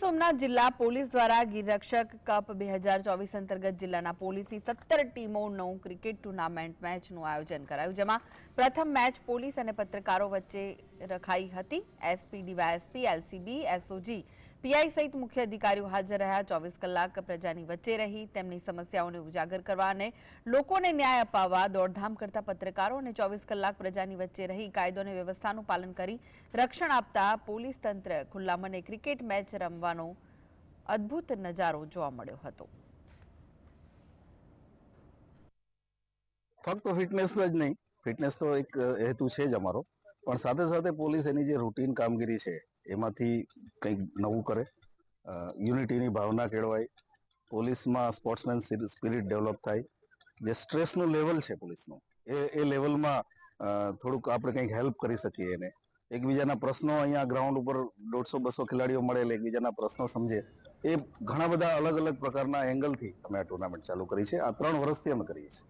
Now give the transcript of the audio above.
સોમનાથ જિલ્લા પોલીસ દ્વારા ગીરરક્ષક કપ બે હજાર ચોવીસ અંતર્ગત જિલ્લાના પોલીસની સત્તર ટીમો નવ ક્રિકેટ ટુર્નામેન્ટ મેચનું આયોજન કરાયું, જેમાં પ્રથમ મેચ પોલીસ અને પત્રકારો વચ્ચે રખાઈ હતી. SP, DYSP, LCB, SOG PI સહિત મુખ્ય અધિકારીઓ હાજર રહ્યા. ચોવીસ કલાક પ્રજાની વચ્ચે રહી તેમની સમસ્યાઓને ઉજાગર કરવા અને લોકોને ન્યાય અપાવવા દોડધામ કરતા પત્રકારો અને ચોવીસ કલાક પ્રજાની વચ્ચે રહી કાયદો અને વ્યવસ્થાનું પાલન કરી રક્ષણ આપતા પોલીસ તંત્ર ખુલ્લા મને ક્રિકેટ મેચ રમવાનો અદ્ભુત નજારો જોવા મળ્યો હતો. ફક્ત ફિટનેસ જ નહીં, ફિટનેસ તો એક હેતુ છે જ અમારો. પણ સાથે સાથે પોલીસ એની જે રૂટીન કામગીરી છે, એમાંથી કંઈક નવું કરે. યુનિટીની ભાવના કેળવાય. પોલીસમાં સ્પોર્ટ્સમેન સ્પિરિટ ડેવલપ થાય. જે સ્ટ્રેસનું લેવલ છે પોલીસનું, એ એ લેવલમાં થોડુંક આપણે કંઈક હેલ્પ કરી શકીએ એને. એકબીજાના પ્રશ્નો અહીંયા ગ્રાઉન્ડ ઉપર દોઢસો, બસો ખેલાડીઓ મળે એટલે એકબીજાના પ્રશ્નો સમજે. એ ઘણા બધા અલગ અલગ પ્રકારના એંગલથી અમે આ ટુર્નામેન્ટ ચાલુ કરી છે. આ ત્રણ વર્ષથી અમે કરીએ છીએ.